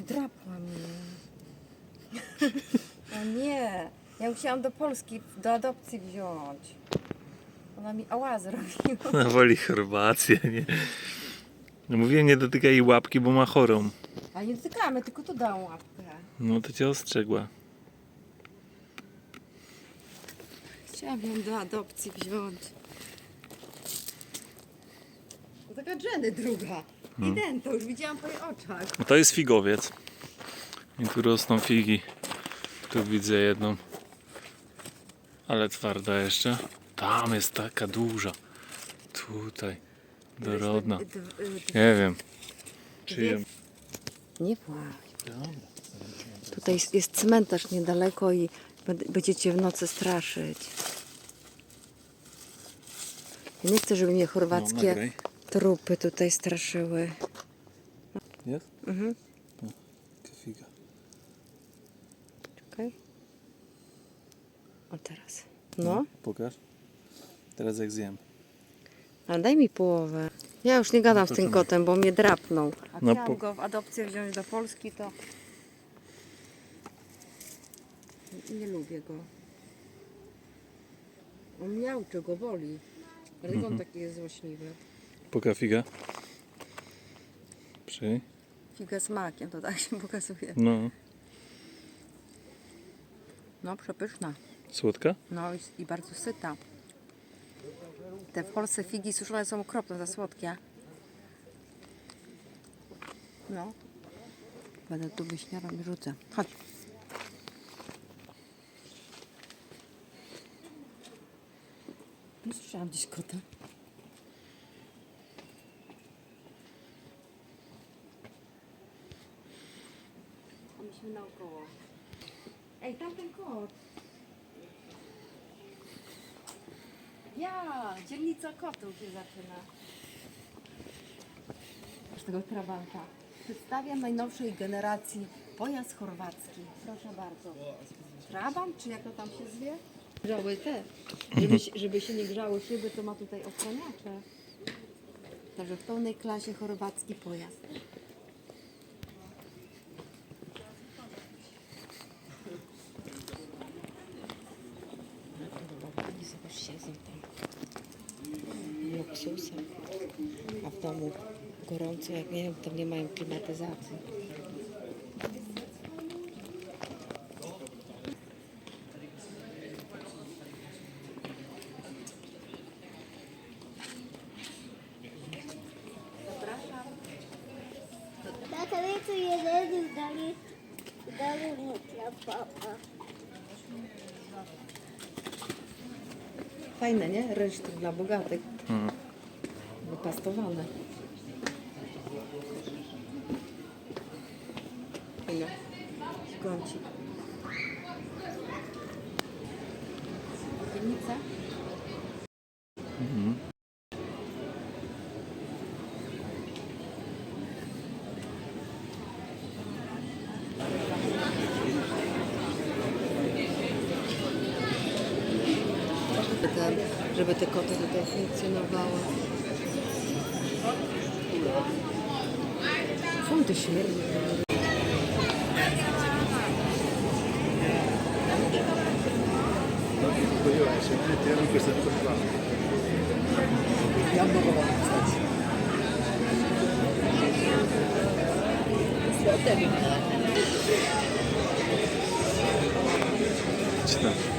Drapła mnie. O nie, ja ją chciałam do Polski do adopcji wziąć. Ona mi ała zrobiła. Ona woli Chorwację, nie? No mówiłem, nie dotykaj jej łapki, bo ma chorą. A nie dotykamy, tylko tu dałam łapkę. No to cię ostrzegła. Chciałam ją do adopcji wziąć. To taka Jenny druga. I ten, to już widziałam po jej oczach. No to jest figowiec. I tu rosną figi. Tu widzę jedną. Ale twarda jeszcze. Tam jest taka duża. Tutaj. Dorodna. Nie wiem. Czy jem. Nie płacz. Tutaj jest- jest cmentarz niedaleko i będ- będziecie w nocy straszyć. Ja nie chcę, żeby mnie No, chorwackie nagraj. Trupy tutaj straszyły. Jest? Mhm. Figa. Czekaj. O teraz. No, Pokaż. Teraz jak zjem. ale daj mi połowę. Ja już nie gadam to z tym kotem, bo mnie drapnął. A No chciałam po- go w adopcję wziąć do Polski, to nie lubię go. On miał czy go boli. Dlatego Mhm. on taki jest złośliwy. Poka figa. Przy. Figa z makiem, to tak się pokazuje. No. No, przepyszna. Słodka? No i, i bardzo syta. Te w Polsce figi suszone są okropne, za słodkie. No. Będę tu wyśmiarą i rzucę. Chodź. Słyszałam gdzieś kota. Myśmy naokoło. Ej, tamten kot. Ja, dzielnica kotów się zaczyna. Aż tego trabanta. Przedstawiam najnowszej generacji pojazd chorwacki. Proszę bardzo. Trabant, czy jak to tam się zwie? Grzały te. Żeby, się- żeby się nie grzały szyby, to ma tutaj ochraniacze. Także w pełnej klasie chorwacki pojazd. I zobacz, siedzą tam. Luksusem. A w domu gorąco, jak nie wiem, tam nie mają klimatyzacji. Zapraszam. Tata, wie co jeden dali, dali mu dla papa. Fajne, nie? Reszty dla bogatych. Mhm. Wypastowane. Fajne. Kącik. Żeby te, żeby te koty tutaj funkcjonowały. Son dişi. Yanma babam. Çok da güzel. Çıtlar.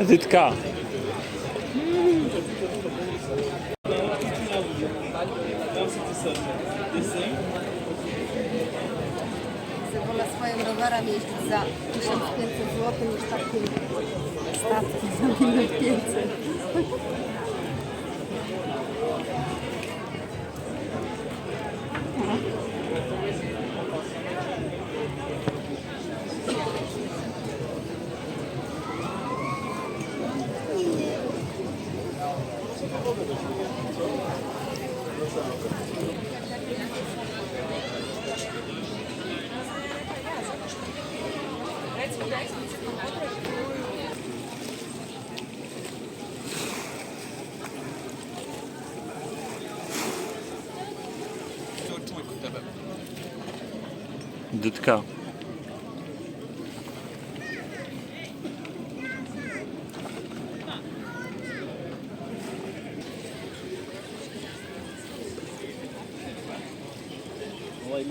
Edytka. Wolę swoim rowerem jeździć za 1500 zł niż takim statkiem za 1500. Дудка. Olay mı?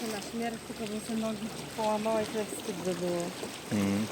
się na śmierć, tylko bym sobie nogi połamała i to wstyd by było. Mm.